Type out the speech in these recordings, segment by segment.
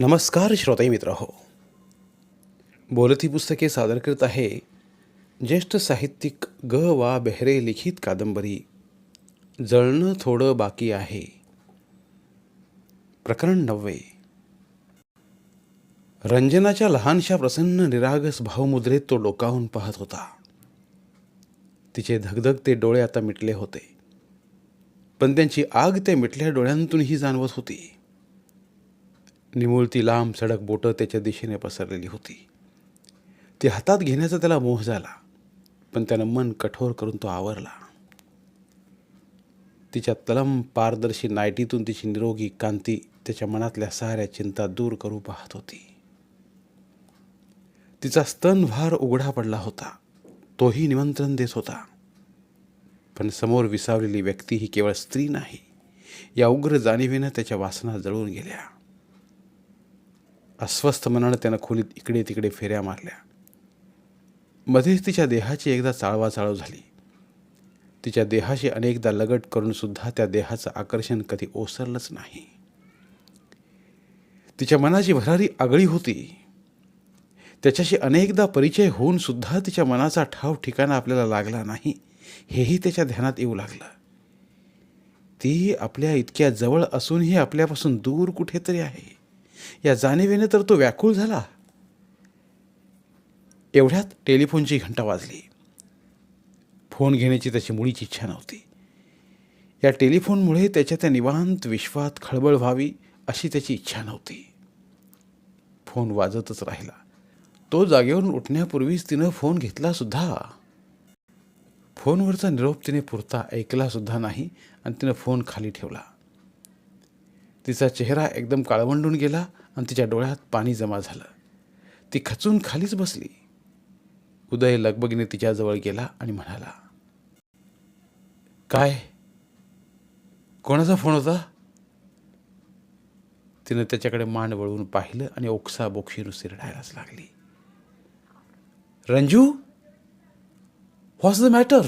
नमस्कार श्रोते मित्र हो. बोलती पुस्तके सादर करत आहे ज्येष्ठ साहित्यिक ग वा बेहरे लिखित कादंबरी जळणं थोडं बाकी आहे. प्रकरण नववे. रंजनाच्या लहानशा प्रसन्न निरागस भावमुद्रेत तो डोकावून पाहत होता. तिचे धगधगते डोळे आता मिटले होते. पण त्यांची आग त्या मिटल्या डोळ्यांतूनही जाणवत होती. निमुळती लांब सडक बोटं त्याच्या दिशेने पसरलेली होती. ती हातात घेण्याचा त्याला मोह झाला पण त्यानं मन कठोर करून तो आवरला. तिच्या तलम पारदर्शी नायटीतून तिची निरोगी कांती त्याच्या मनातल्या साऱ्या चिंता दूर करू पाहत होती. तिचा स्तनभार उघडा पडला होता. तोही निमंत्रण देत होता. पण समोर विसावलेली व्यक्ती ही केवळ स्त्री नाही या उग्र जाणीवेनं त्याच्या वासना जळून गेल्या. अस्वस्थ मनानं त्यानं खोलीत इकडे तिकडे फेऱ्या मारल्या. मध्येच तिच्या देहाची एकदा चाळवाचाळव झाली. तिच्या देहाशी अनेकदा लगट करूनसुद्धा त्या देहाचं आकर्षण कधी ओसरलंच नाही. तिच्या मनाची भरारी आगळी होती. त्याच्याशी अनेकदा परिचय होऊन सुद्धा तिच्या मनाचा ठाव ठिकाणा आपल्याला लागला नाही हेही त्याच्या ध्यानात येऊ लागलं. ती आपल्या इतक्या जवळ असूनही आपल्यापासून दूर कुठेतरी आहे. या जाणीवेने तर तो व्याकुळ झाला. एवढ्यात टेलिफोनची घंटा वाजली. फोन घेण्याची त्याची मुळीची इच्छा नव्हती. या टेलिफोनमुळे त्याच्या त्या निवांत विश्वात खळबळ व्हावी अशी त्याची इच्छा नव्हती. फोन वाजतच राहिला. तो जागेवरून उठण्यापूर्वीच तिनं फोन घेतला सुद्धा. फोनवरचा निरोप तिने पुरता ऐकला सुद्धा नाही आणि तिनं फोन खाली ठेवला. तिचा चेहरा एकदम काळवंडून गेला आणि तिच्या डोळ्यात पाणी जमा झालं. ती खचून खालीच बसली. उदय लगबगीने तिच्याजवळ गेला आणि म्हणाला काय? कोणाचा फोन होता? तिनं त्याच्याकडे मान वळवून पाहिलं आणि ओक्सा बोक्षी नुसती रडायलाच लागली. रंजू व्हॉट्स द मॅटर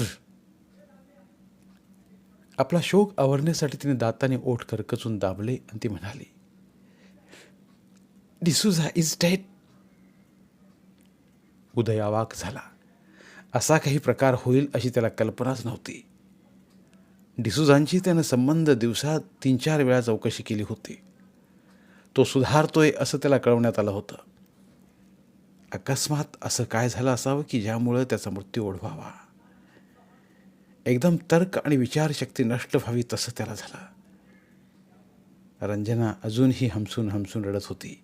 आपला शोक आवरण्यासाठी तिने दाताने ओठ करकचून दाबले आणि ती म्हणाली डिसूझा इज डेड. उदय अवाक झाला. असा काही प्रकार होईल अशी त्याला कल्पनाच नव्हती. डिसूझांची त्यानं संबंध दिवसात तीन चार वेळा चौकशी केली होती. तो सुधारतोय असं त्याला कळवण्यात आलं होतं. अकस्मात असं काय झालं असावं की ज्यामुळं त्याचा मृत्यू ओढवावा? एकदम तर्क आणि विचारशक्ती नष्ट व्हावी तसं त्याला झालं. रंजना अजूनही हमसून हमसून रडत होती.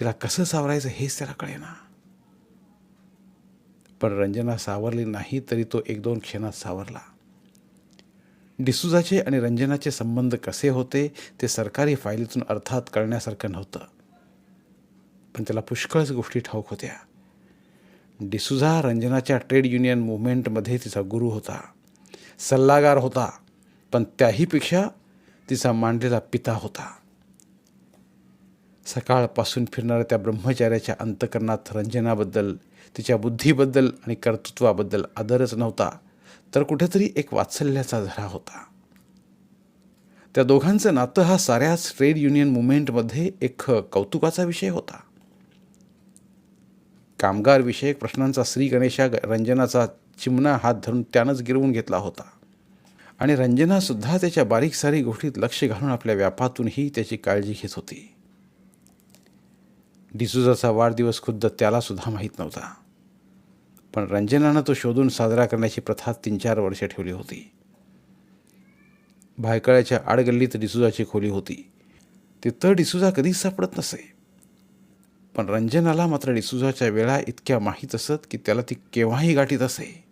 तिला कसं सावरायचं हेच त्याला कळेना पण रंजना सावरली नाही तरी तो एक दोन क्षणात सावरला डिसूजाचे आणि रंजनाचे संबंध कसे होते ते सरकारी फायलीतून अर्थात कळण्यासारखं नव्हतं पण त्याला पुष्कळच गोष्टी ठाऊक होत्या डिसुझा रंजनाच्या ट्रेड युनियन मुवमेंटमध्ये तिचा गुरु होता सल्लागार होता पण त्याहीपेक्षा तिचा मांडलेला पिता होता सकाळपासून फिरणाऱ्या त्या ब्रह्मचार्याच्या अंतकरणात रंजनाबद्दल तिच्या बुद्धीबद्दल आणि कर्तृत्वाबद्दल आदरच नव्हता तर कुठेतरी एक वात्सल्याचा झरा होता. त्या दोघांचं नातं हा साऱ्याच ट्रेड युनियन मुवमेंटमध्ये एक कौतुकाचा विषय होता. कामगार विषयक प्रश्नांचा श्री गणेशा रंजनाचा चिमणा हात धरून त्यानंच गिरवून घेतला होता. आणि रंजनासुद्धा त्याच्या बारीक सारी गोष्टीत लक्ष घालून आपल्या व्यापातूनही त्याची काळजी घेत होती. डिसुजाचा वाढदिवस खुद्द त्यालासुद्धा माहीत नव्हता. पण रंजनानं तो शोधून साजरा करण्याची प्रथा तीन चार वर्षे ठेवली होती. भायकळ्याच्या आडगल्लीत डिसुजाची खोली होती. तिथं डिसुजा कधीच सापडत नसे. पण रंजनाला मात्र डिसुजाच्या वेळा इतक्या माहीत असत की त्याला ती केव्हाही गाठीत असे.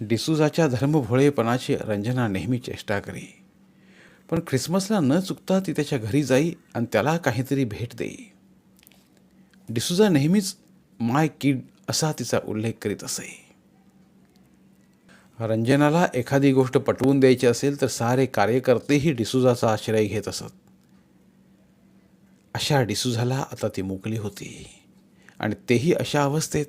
डिसुजाच्या धर्मभोळेपणाची रंजना नेहमी चेष्टा करी. पण ख्रिसमसला न चुकता ती त्याच्या घरी जाई आणि त्याला काहीतरी भेट देई. डिसुजा नेहमीच माय किड असा तिचा उल्लेख करीत असे. रंजनाला एखादी गोष्ट पटवून द्यायची असेल तर सारे कार्यकर्तेही डिसुजाचा आश्रय घेत असत. अशा डिसुझाला आता ती मोकली होती आणि तेही अशा अवस्थेत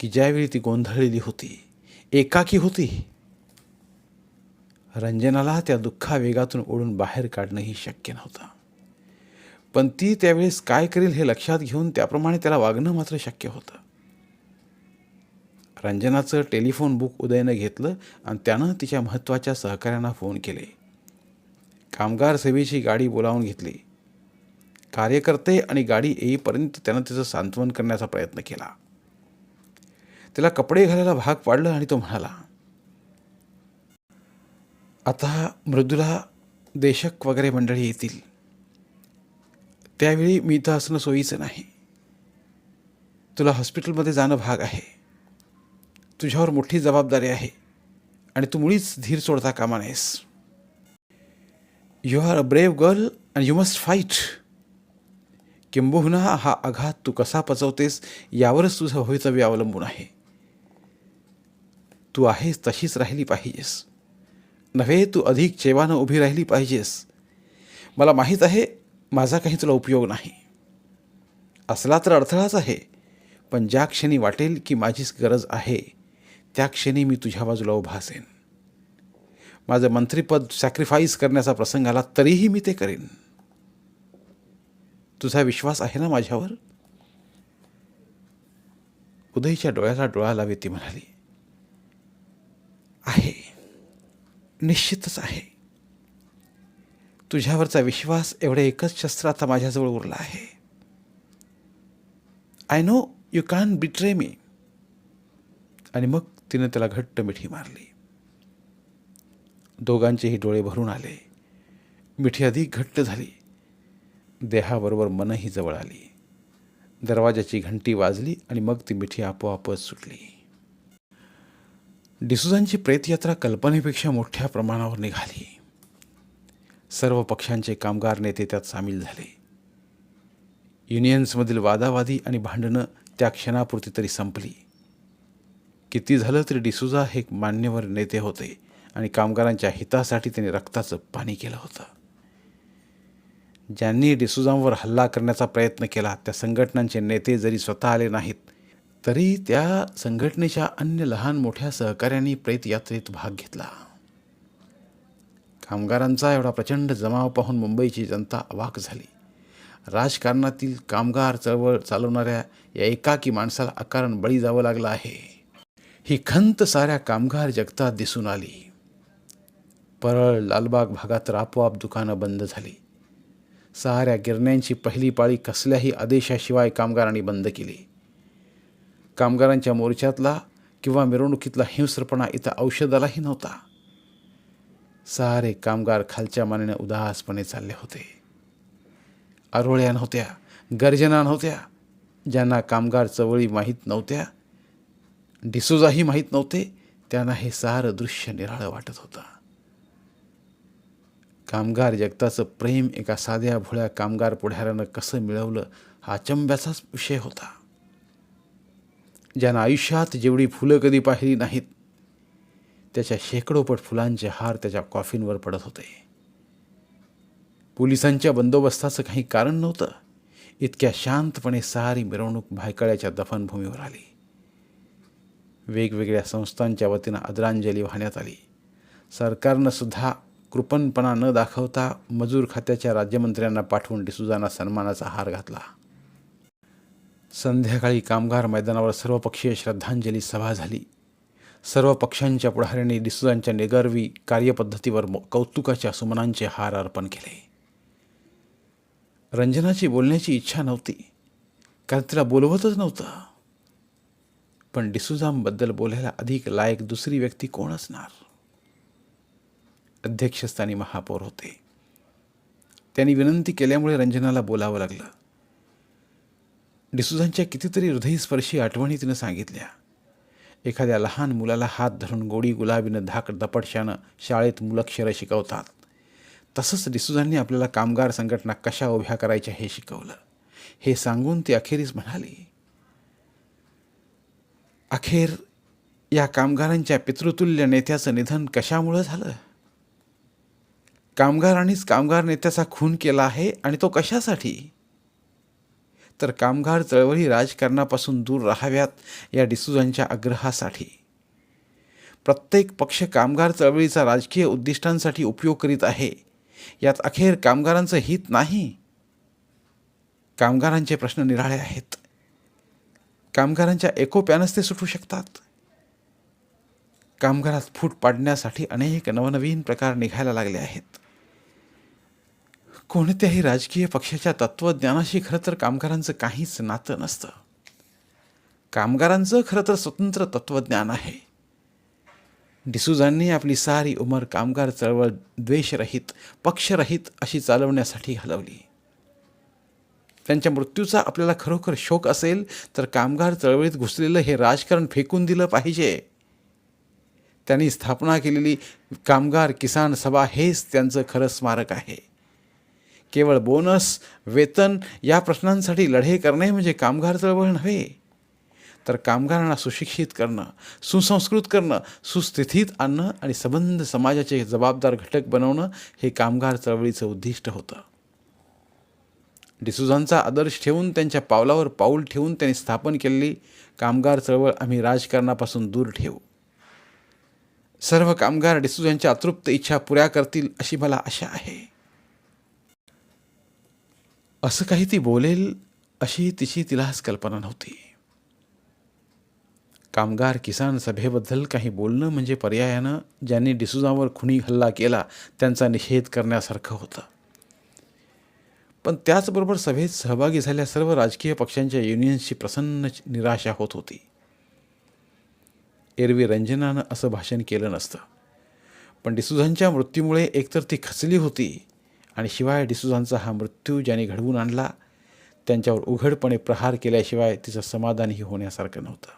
की ज्यावेळी ती गोंधळलेली होती एकाकी होती. रंजनाला त्या दुःखावेगातून ओढून बाहेर काढणंही शक्य नव्हतं. पण ती त्यावेळेस काय करेल हे लक्षात घेऊन त्याप्रमाणे त्याला वागणं मात्र शक्य होतं. रंजनाचं टेलिफोन बुक उदयनं घेतलं आणि त्यानं तिच्या महत्त्वाच्या सहकाऱ्यांना फोन केले. कामगार सेवेची गाडी बोलावून घेतली. कार्यकर्ते आणि गाडी येईपर्यंत त्यानं तिचं सांत्वन करण्याचा प्रयत्न केला. त्याला कपडे घालायला भाग पाडलं आणि तो म्हणाला आता मृदुला देशक वगैरे मंडळी येतील. त्यावेळी मी इथं असणं सोयीचं नाही. तुला हॉस्पिटलमध्ये जाणं भाग आहे. तुझ्यावर मोठी जबाबदारी आहे आणि तू मुळीच धीर सोडता कामा नाहीस you are a brave girl and you must fight किंबहुना हा आघात तू कसा पचवतेस यावरच तुझं भवितव्य अवलंबून आहे. तू आहेस तशीच राहिली पाहिजेस. नव्हे तू अधिक चेवानं उभी राहिली पाहिजेस. मला माहीत आहे माझा काही तुला उपयोग नाही. असला तर अडथळाच आहे पण ज्या क्षणी वाटेल की माझीच गरज आहे त्या क्षणी मी तुझ्या बाजूला उभा असेन. माझं मंत्रीपद सॅक्रिफाईस करण्याचा प्रसंग आला तरीही मी ते करेन. तुझा विश्वास आहे ना माझ्यावर? उदयच्या डोळ्याला डोळा लावे ती म्हणाली आहे. निश्चितच आहे. तुझ्यावरचा विश्वास एवढे एकच शस्त्र आता माझ्याजवळ उरला आहे. I know you can betray me आणि मग तिनं त्याला घट्ट मिठी मारली. दोघांचेही डोळे भरून आले. मिठी अधिक घट्ट झाली. देहाबरोबर मनही जवळ आली. दरवाजाची घंटी वाजली आणि मग ती मिठी आपोआपच सुटली. डिसुजांची प्रेतयात्रा कल्पनेपेक्षा मोठ्या प्रमाणावर निघाली. सर्व पक्षांचे कामगार नेते त्यात सामील झाले. युनियन्समधील वादावादी आणि भांडणं त्या क्षणापुरती तरी संपली. किती झालं तरी डिसुजा हे एक मान्यवर नेते होते आणि कामगारांच्या हितासाठी त्यांनी रक्ताचं पाणी केलं होतं. ज्यांनी डिसुजांवर हल्ला करण्याचा प्रयत्न केला त्या संघटनांचे नेते जरी स्वतः आले नाहीत तरी त्या संघटनेच्या अन्य लहान मोठ्या सहकाऱ्यांनी प्रेतयात्रेत भाग घेतला. कामगारांचा एवढा प्रचंड जमाव पाहून मुंबईची जनता अवाक झाली. राजकारणातील कामगार चळवळ चालवणाऱ्या या एकाकी माणसाला अकारण बळी जावं लागलं आहे. ही खंत साऱ्या कामगार जगतात दिसून आली. परळ लालबाग भागात आपोआप दुकानं बंद झाली. साऱ्या गिरण्यांची पहिली पाळी कसल्याही आदेशाशिवाय कामगारांनी बंद केली. कामगारांच्या मोर्चातला किंवा मिरवणुकीतला हिंस्रपणा इथं औषधालाही नव्हता. सारे कामगार खालच्या मानेने उदासपणे चालले होते. आरोळ्या नव्हत्या गर्जना नव्हत्या ज्यांना कामगार चवळी माहीत नव्हत्या डिसोजाही माहीत नव्हते त्यांना हे सारं दृश्य निराळं वाटत होतं. कामगार जगताचं प्रेम एका साध्या भोळ्या कामगार पुढाऱ्यानं कसं मिळवलं हा अचंब्याचाच विषय होता. ज्यानं आयुष्यात जेवढी फुलं कधी पाहिली नाहीत त्याच्या शेकडोपट फुलांचे हार त्याच्या कॉफींवर पडत होते. पोलिसांच्या बंदोबस्ताचं काही कारण नव्हतं. इतक्या शांतपणे सारी मिरवणूक भायकळ्याच्या दफनभूमीवर आली. वेगवेगळ्या संस्थांच्या वतीनं आदरांजली वाहण्यात आली. सरकारनं सुद्धा कृपणपणा न दाखवता मजूर खात्याच्या राज्यमंत्र्यांना पाठवून डिसुजांना सन्मानाचा हार घातला. संध्याकाळी कामगार मैदानावर सर्वपक्षीय श्रद्धांजली सभा झाली. सर्व पक्षांच्या पुढाऱ्यांनी डिसुजांच्या निगर्वी कार्यपद्धतीवर कौतुकाच्या सुमनांचे हार अर्पण केले. रंजनाची बोलण्याची इच्छा नव्हती. कारण तिला बोलवतच नव्हतं. पण डिसुजांबद्दल बोलायला अधिक लायक दुसरी व्यक्ती कोण असणार? अध्यक्षस्थानी महापौर होते. त्यांनी विनंती केल्यामुळे रंजनाला बोलावं लागलं. डिसुजांच्या कितीतरी हृदयस्पर्शी आठवणी तिनं सांगितल्या. एखाद्या लहान मुलाला हात धरून गोडी गुलाबीनं धाक दपटशानं शाळेत मुलक्षरं शिकवतात. तसंच डिसुजांनी आपल्याला कामगार संघटना कशा उभ्या करायच्या हे शिकवलं. हे सांगून ती अखेरीस म्हणाली अखेर या कामगारांच्या पितृतुल्य नेत्याचं निधन कशामुळं झालं? कामगारांनीच कामगार नेत्याचा खून केला आहे आणि तो कशासाठी? तर कामगार चळवळी राजकारणापासून दूर राहाव्यात या डिसुजांच्या आग्रहासाठी. प्रत्येक पक्ष कामगार चळवळीचा राजकीय उद्दिष्टांसाठी उपयोग करीत आहे. यात अखेर कामगारांचं हित नाही. कामगारांचे प्रश्न निराळे आहेत. कामगारांच्या एकोप्यानंच ते सुटू शकतात. कामगारात फूट पाडण्यासाठी अनेक नवनवीन प्रकार निघायला लागले आहेत. कोणत्याही राजकीय पक्षाच्या तत्त्वज्ञानाशी खरं तर कामगारांचं काहीच नातं नसतं. कामगारांचं खरं तर स्वतंत्र तत्त्वज्ञान आहे. डिसूजांनी आपली सारी उमर कामगार चळवळ द्वेषरहित पक्षरहित अशी चालवण्यासाठी घालवली. त्यांच्या मृत्यूचा आपल्याला खरोखर शोक असेल तर कामगार चळवळीत घुसलेलं हे राजकारण फेकून दिलं पाहिजे. त्यांनी स्थापना केलेली कामगार किसान सभा हेच त्यांचं खरं स्मारक आहे. केवळ बोनस वेतन या प्रश्नांसाठी लढे करणे म्हणजे कामगार चळवळ नव्हे. तर कामगारांना सुशिक्षित करणं सुसंस्कृत करणं सुस्थितीत आणणं आणि संबंध समाजाचे जबाबदार घटक बनवणं हे कामगार चळवळीचं उद्दिष्ट होतं. डिसुजांचा आदर्श ठेवून त्यांच्या पावलावर पाऊल ठेवून त्यांनी स्थापन केलेली कामगार चळवळ आम्ही राजकारणापासून दूर ठेवू. सर्व कामगार डिसूजांच्या अतृप्त इच्छा पुऱ्या करतील अशी मला आशा आहे. असं काही ती बोलेल अशी तिची तिलाच कल्पना नव्हती. कामगार किसान सभेबद्दल काही बोलणं म्हणजे पर्यायानं ज्यांनी डिसुजावर खुनी हल्ला केला त्यांचा निषेध करण्यासारखं होतं. पण त्याचबरोबर सभेत सहभागी झाल्या सर्व राजकीय पक्षांच्या युनियन्सची प्रसन्न निराशा होत होती. एरवी रंजनानं असं भाषण केलं नसतं. पण डिसुझांच्या मृत्यूमुळे एकतर ती खचली होती आणि शिवाय डिसुझांचा हा मृत्यू ज्याने घडवून आणला त्यांच्यावर उघडपणे प्रहार केल्याशिवाय तिचं समाधानही होण्यासारखं नव्हतं.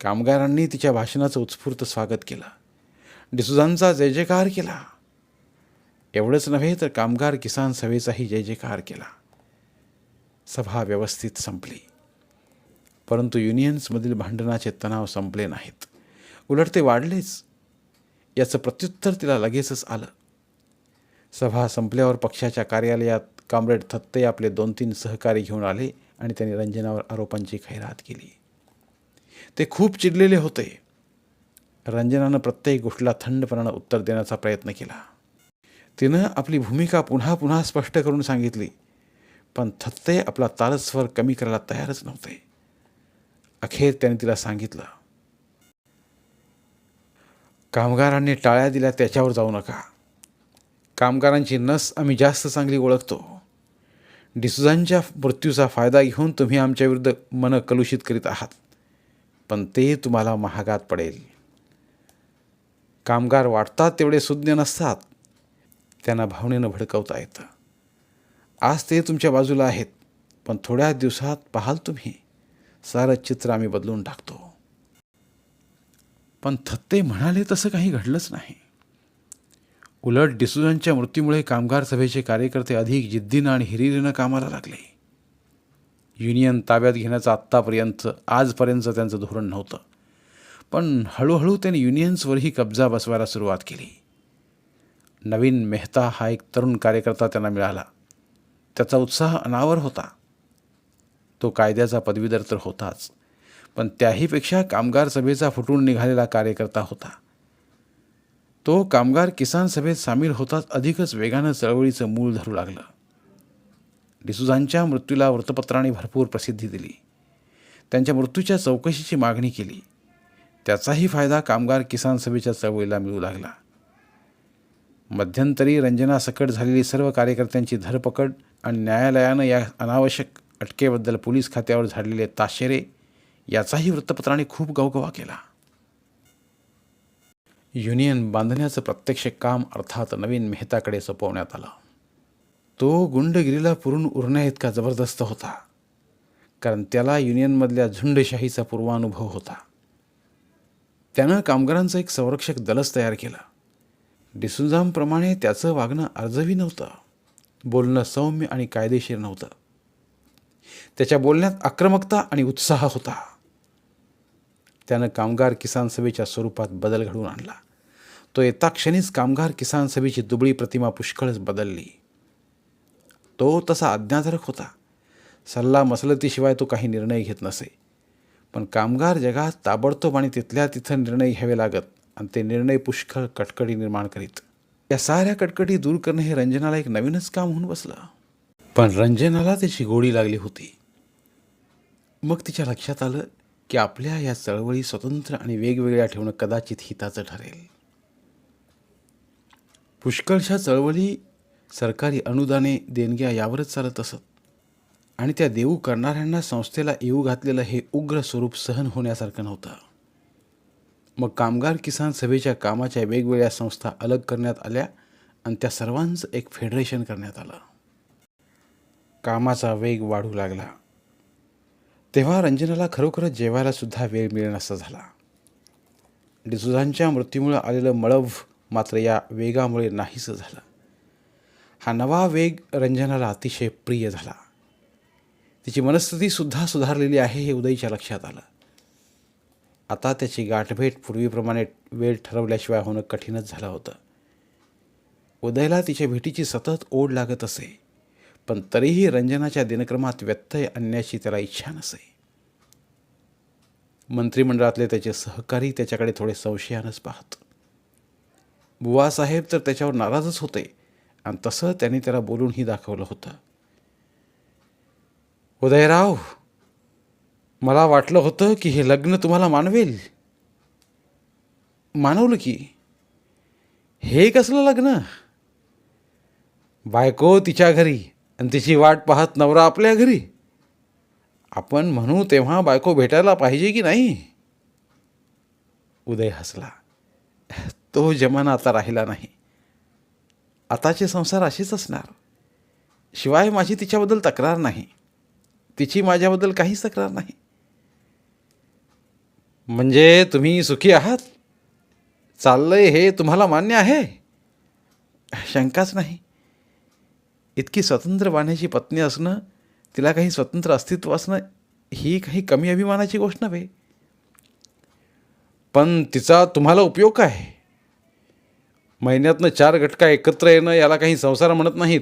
कामगारांनी तिच्या भाषणाचं उत्स्फूर्त स्वागत केलं. डिसुझांचा जय जयकार केला. एवढंच नव्हे तर कामगार किसान सभेचाही जय जयकार केला. सभा व्यवस्थित संपली. परंतु युनियन्समधील भांडणाचे तणाव संपले नाहीत. उलट ते वाढलेच. याचं प्रत्युत्तर तिला लगेचच आलं. सभा संपल्यावर पक्षाच्या कार्यालयात कामरेड थत्ते आपले दोन तीन सहकारी घेऊन आले आणि त्यांनी रंजनावर आरोपांची खैरात केली. ते खूप चिडलेले होते. रंजनानं प्रत्येक गोष्टीला थंडपणानं उत्तर देण्याचा प्रयत्न केला. तिनं आपली भूमिका पुन्हा पुन्हा स्पष्ट करून सांगितली पण थत्ते आपला तारस्वर कमी करायला तयारच नव्हते. अखेर त्याने तिला सांगितलं कामगारांनी टाळ्या दिल्या त्याच्यावर जाऊ नका. कामगारांची नस आम्ही जास्त चांगली ओळखतो. डिसुजांच्या मृत्यूचा फायदा घेऊन तुम्ही आमच्याविरुद्ध मन कलुषित करीत आहात. पण ते तुम्हाला महागात पडेल. कामगार वाटतात तेवढे सुज्ञ नसतात. त्यांना भावनेनं भडकवता येतं. आज ते तुमच्या बाजूला आहेत पण थोड्या दिवसात पाहाल तुम्ही. सारं चित्र आम्ही बदलून टाकतो. पण थत्ते म्हणाले तसं काही घडलंच नाही. उलट डिसुजांच्या मृत्यूमुळे कामगार सभेचे कार्यकर्ते अधिक जिद्दीनं आणि हिरिरीनं कामाला लागले. युनियन ताब्यात घेण्याचं आत्तापर्यंत आजपर्यंत त्यांचं धोरण नव्हतं. पण हळूहळू त्यांनी युनियन्सवरही कब्जा बसवायला सुरुवात केली. नवीन मेहता हा एक तरुण कार्यकर्ता त्यांना मिळाला. त्याचा उत्साह अनावर होता. तो कायद्याचा पदवीधर तर होताच पण त्याहीपेक्षा कामगार सभेचा फुटून निघालेला कार्यकर्ता होता. तो कामगार किसान सभेत सामील होताच अधिकच वेगानं चळवळीचं मूळ धरू लागलं. डिसुजांच्या मृत्यूला वृत्तपत्राने भरपूर प्रसिद्धी दिली. त्यांच्या मृत्यूच्या चौकशीची मागणी केली. त्याचाही फायदा कामगार किसान सभेच्या चळवळीला मिळू लागला. मध्यंतरी रंजनासकट झालेली सर्व कार्यकर्त्यांची धरपकड आणि न्यायालयानं या अनावश्यक अटकेबद्दल पोलीस खात्यावर झालेले ताशेरे याचाही वृत्तपत्राने खूप गवगवा केला. युनियन बांधण्याचं प्रत्यक्ष काम अर्थात नवीन मेहताकडे सोपवण्यात आलं. तो गुंडगिरीला पुरून उरण्या इतका जबरदस्त होता कारण त्याला युनियनमधल्या झुंडशाहीचा पूर्वानुभव होता. त्यानं कामगारांचं एक संरक्षक दलच तयार केलं. डिसुंजामप्रमाणे त्याचं वागणं अर्जवी नव्हतं. बोलणं सौम्य आणि कायदेशीर नव्हतं. त्याच्या बोलण्यात आक्रमकता आणि उत्साह होता. त्यानं कामगार किसान सभेच्या स्वरूपात बदल घडवून आणला. तो येता क्षणीच कामगार किसान सभेची दुबळी प्रतिमा पुष्कळच बदलली. तो तसा आज्ञाधारक होता. सल्ला मसलतीशिवाय तो काही निर्णय घेत नसे. पण कामगार जगात ताबडतोब आणि तिथल्या तिथं निर्णय घ्यावे लागत आणि ते निर्णय पुष्कळ कटकटी निर्माण करीत. या साऱ्या कटकटी दूर करणे हे रंजनाला एक नवीनच काम होऊन बसलं. पण रंजनाला त्याची गोडी लागली होती. मग तिच्या लक्षात आलं की आपल्या या चळवळी स्वतंत्र आणि वेगवेगळ्या ठेवणं कदाचित हिताचं ठरेल. पुष्कळशा चळवळी सरकारी अनुदाने देणग्या यावरच चालत असत आणि त्या देऊ करणाऱ्यांना संस्थेला येऊ घातलेलं हे उग्र स्वरूप सहन होण्यासारखं नव्हतं. मग कामगार किसान सभेच्या कामाच्या वेगवेगळ्या संस्था अलग करण्यात आल्या आणि त्या सर्वांचं एक फेडरेशन करण्यात आलं. कामाचा वेग वाढू लागला. तेव्हा रंजनाला खरोखरच जेवायला सुद्धा वेळ मिळेनासा झाला. डिसुझांच्या मृत्यूमुळे आलेलं मळव मात्र या वेगामुळे नाहीसं झालं. हा नवा वेग रंजनाला अतिशय प्रिय झाला. तिची मनस्थितीसुद्धा सुधारलेली आहे हे उदयच्या लक्षात आलं. आता त्याची गाठभेट पूर्वीप्रमाणे वेळ ठरवल्याशिवाय होणं कठीणच झालं होतं. उदयला तिच्या भेटीची सतत ओढ लागत असे. पण तरीही रंजनाच्या दिनक्रमात व्यत्यय आणण्याची त्याला इच्छा नसे. मंत्रिमंडळातले त्याचे सहकारी त्याच्याकडे थोडे संशयानंच पाहत. बुवासाहेब तर त्याच्यावर नाराजच होते आणि तसं त्यांनी त्याला बोलूनही दाखवलं होतं. उदयराव मला वाटलं होतं की हे लग्न तुम्हाला मानवेल. मानवलं की? हे कसलं लग्न? बायको तिच्या घरी. आणि तिची वाट पाहत नवरा आपल्या घरी. आपण म्हणू तेव्हा बायको भेटायला पाहिजे की नाही? उदय हसला. तो जमाना आता राहिला नाही. आताचे संसार असेच असणार. शिवाय माझी तिच्याबद्दल तक्रार नाही. तिची माझ्याबद्दल काहीच तक्रार नाही. म्हणजे तुम्ही सुखी आहात? चाललंय हे तुम्हाला मान्य आहे? शंकाच नाही. इतकी स्वतंत्र वाण्याची पत्नी असणं तिला काही स्वतंत्र अस्तित्व असणं ही काही कमी अभिमानाची गोष्ट नव्हे. पण तिचा तुम्हाला उपयोग काय? महिन्यातनं चार घटका एकत्र येणं याला काही संसार म्हणत नाहीत.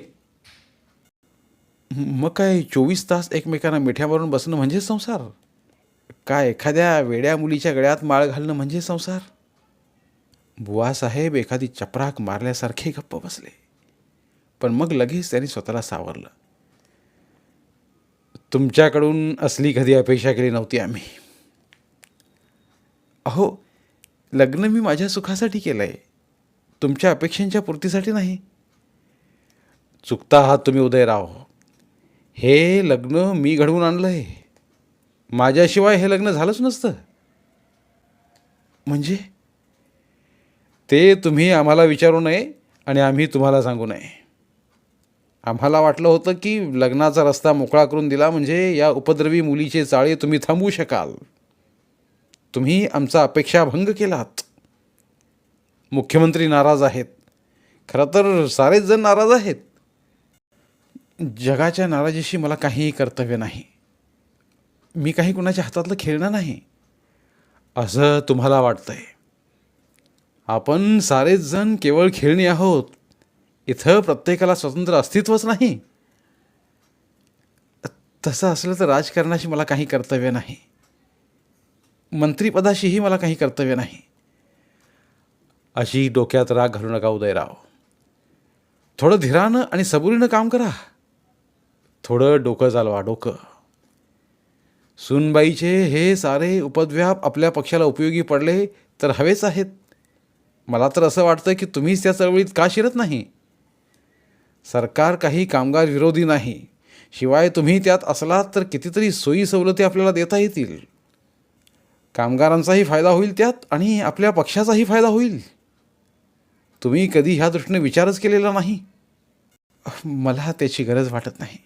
मग काय चोवीस तास एकमेकांना मिठ्या मारून बसणं म्हणजे संसार? काय एखाद्या वेड्या मुलीच्या गळ्यात माळ घालणं म्हणजे संसार? बुवासाहेब एखादी चपराक मारल्यासारखे गप्प बसले. पण मग लगेच त्यांनी स्वतःला सावरलं. तुमच्याकडून असली कधी अपेक्षा केली नव्हती आम्ही. अहो लग्न मी माझ्या सुखासाठी केलं आहे तुमच्या अपेक्षांच्या पूर्तीसाठी नाही. चुकता आहात तुम्ही उदयराव. हे लग्न मी घडवून आणलं आहे माझ्याशिवाय हे लग्न झालंच नसतं. म्हणजे? ते तुम्ही आम्हाला विचारू नये आणि आम्ही तुम्हाला सांगू नये. आम्हाला वाटलं होतं की लग्नाचा रस्ता मोकळा करून दिला म्हणजे या उपद्रवी मुलीचे चाळे तुम्ही थांबवू शकाल. तुम्ही आमचा अपेक्षाभंग केलात. मुख्यमंत्री नाराज आहेत. खरं तर सारेच जण नाराज आहेत. जगाच्या नाराजीशी मला काहीही कर्तव्य नाही. मी काही कुणाच्या हातातलं खेळणं नाही. असं तुम्हाला वाटतंय. आपण सारेच जण केवळ खेळणी आहोत. इथं प्रत्येकाला स्वतंत्र अस्तित्वच नाही. तसं असलं तर राजकारणाशी मला काही कर्तव्य नाही. मंत्रिपदाशीही मला काही कर्तव्य नाही. अशी डोक्यात राग घालू नका उदयराव. थोडं धीरानं आणि सबुरीनं काम करा. थोडं डोकं चालवा डोकं. सुनबाईचे हे सारे उपद्व्याप आपल्या पक्षाला उपयोगी पडले तर हवेच आहेत. मला तर असं वाटतं की तुम्हीच त्या चळवळीत का शिरत नाही? सरकार काही कामगार विरोधी नाही. शिवाय तुम्ही त्यात असलात तर कितीतरी सोयी सवलती आपल्याला देता येतील. कामगारांचाही फायदा होईल त्यात आणि आपल्या पक्षाचाही फायदा होईल. तुम्ही कधी ह्या दृष्टीने विचारच केलेला नाही. मला त्याची गरज वाटत नाही.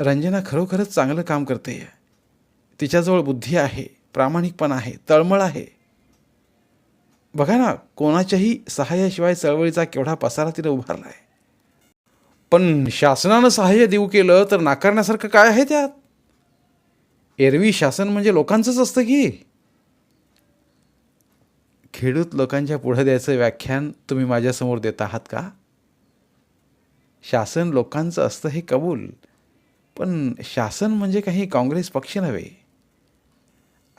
रंजना खरोखरच चांगलं काम करते तिच्याजवळ बुद्धी आहे प्रामाणिकपणा आहे तळमळ आहे. बघा ना कोणाच्याही सहाय्याशिवाय चळवळीचा केवढा पसारा तिने उभारला आहे पण शासनानं सहाय्य देऊ केलं तर नाकारण्यासारखं काय आहे त्यात? एरवी शासन म्हणजे लोकांचंच असतं की? खेडूत लोकांच्या पुढं द्यायचं व्याख्यान तुम्ही माझ्यासमोर देत आहात का? शासन लोकांचं असतं हे कबूल पण शासन म्हणजे काही काँग्रेस पक्ष नव्हे.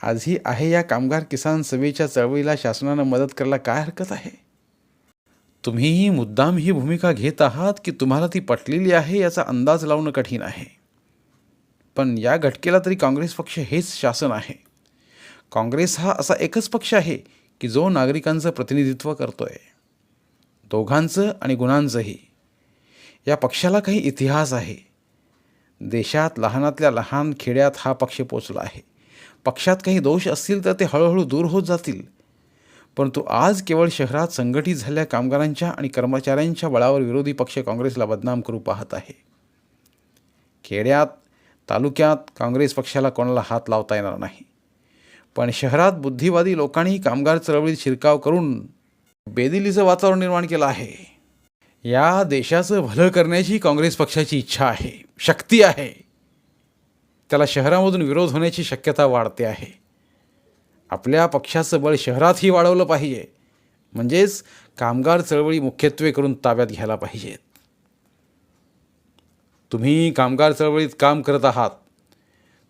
आजही आहे या कामगार किसान सभेच्या चळवळीला शासनानं मदत करायला काय हरकत आहे? तुम्हीही मुद्दाम ही भूमिका घेत आहात की तुम्हाला ती पटलेली आहे याचा अंदाज लावणं कठीण आहे. पण या घटकेला तरी काँग्रेस पक्ष हेच शासन आहे. काँग्रेस हा असा एकच पक्ष आहे की जो नागरिकांचं प्रतिनिधित्व करतो आहे दोघांचं आणि गुणांचंही. या पक्षाला काही इतिहास आहे. देशात लहानातल्या लहान खेड्यात हा पक्ष पोचला आहे. पक्षात काही दोष असतील तर ते हळूहळू दूर होत जातील. परंतु आज केवळ शहरात संघटित झालेल्या कामगारांच्या आणि कर्मचाऱ्यांच्या बळावर विरोधी पक्ष काँग्रेसला बदनाम करू पाहत आहे. खेड्यात तालुक्यात काँग्रेस पक्षाला कोणाला हात लावता येणार नाही. पण शहरात बुद्धिवादी लोकांनी कामगार चळवळीत शिरकाव करून बेदिलीचं वातावरण निर्माण केलं आहे. या देशाचं भलं करण्याची काँग्रेस पक्षाची इच्छा आहे शक्ती आहे. त्याला शहरामधून विरोध होण्याची शक्यता वाढते आहे. आपल्या पक्षाचं बळ शहरातही वाढवलं पाहिजे. म्हणजेच कामगार चळवळी मुख्यत्वे करून ताब्यात घ्यायला पाहिजेत. तुम्ही कामगार चळवळीत काम करत आहात.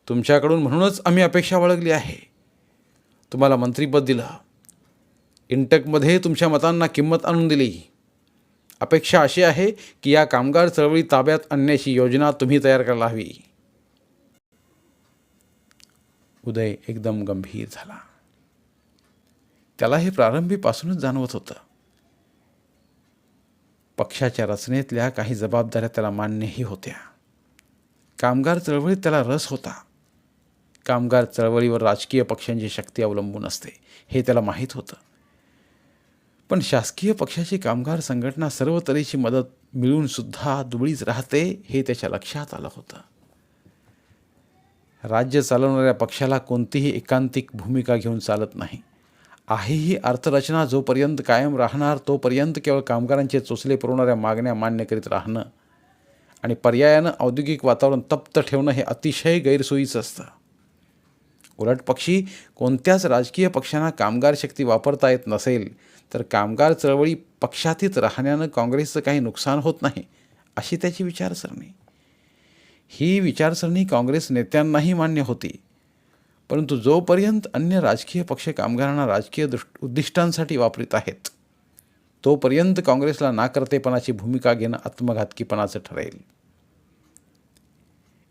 तुमच्याकडून म्हणूनच आम्ही अपेक्षा बाळगली आहे. तुम्हाला मंत्रीपद दिलं. इंटकमध्ये तुमच्या मतांना किंमत आणून दिली. अपेक्षा अशी आहे की या कामगार चळवळी ताब्यात आणण्याची योजना तुम्ही तयार करायला हवी. उदय एकदम गंभीर झाला. त्याला हे प्रारंभीपासूनच जाणवत होतं. पक्षाच्या रचनेतल्या काही जबाबदाऱ्या त्याला मान्यही होत्या. कामगार चळवळीत त्याला रस होता. कामगार चळवळीवर राजकीय पक्षांची शक्ती अवलंबून असते हे त्याला माहीत होतं. पण शासकीय पक्षाची कामगार संघटना सर्व तऱ्हेची मदत मिळून सुद्धा दुबळीच राहते हे त्याच्या लक्षात आलं होतं. राज्य चालवणाऱ्या पक्षाला कोणतीही एकांतिक भूमिका घेऊन चालत नाही. आहे ही अर्थरचना जोपर्यंत कायम राहणार तोपर्यंत केवळ कामगारांचे चोचले पुरवणाऱ्या मागण्या मान्य करीत राहणं आणि पर्यायानं औद्योगिक वातावरण तप्त ठेवणं हे अतिशय गैरसोयीचं असतं. उलट पक्षी कोणत्याच राजकीय पक्षांना कामगार शक्ती वापरता येत नसेल तर कामगार चळवळी पक्षातीत राहण्यानं काँग्रेसचं काही नुकसान होत नाही अशी त्याची विचारसरणी. ही विचारसरणी काँग्रेस नेत्यांनाही मान्य होती. परंतु जोपर्यंत अन्य राजकीय पक्ष कामगारांना राजकीय दृष्ट उद्दिष्टांसाठी वापरीत आहेत तोपर्यंत काँग्रेसला नाकर्तेपणाची भूमिका घेणं आत्मघातकीपणाचं ठरेल.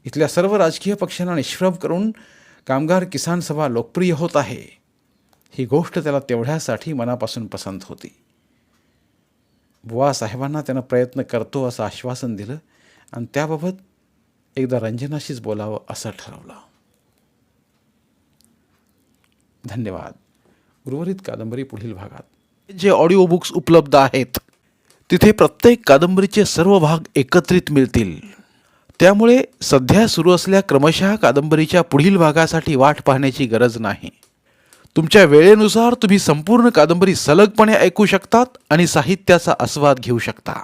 इथल्या सर्व राजकीय पक्षांना निष्प्रभ करून कामगार किसान सभा लोकप्रिय होत आहे ही गोष्ट त्याला तेवढ्यासाठी मनापासून पसंत होती. बुवा साहेबांना त्यानं प्रयत्न करतो असं आश्वासन दिलं आणि त्याबाबत एकदा रंजनाशीच बोलावं असं ठरवलं. धन्यवाद. उर्वरित कादंबरी पुढील भागात. जे ऑडिओ बुक्स उपलब्ध आहेत तिथे प्रत्येक कादंबरीचे सर्व भाग एकत्रित मिळतील. त्यामुळे सध्या सुरू असलेल्या क्रमशः कादंबरीच्या पुढील भागासाठी वाट पाहण्याची गरज नाही. तुमच्या वेळेनुसार तुम्ही संपूर्ण कादंबरी सलगपणे ऐकू शकतात आणि साहित्याचा आस्वाद घेऊ शकता.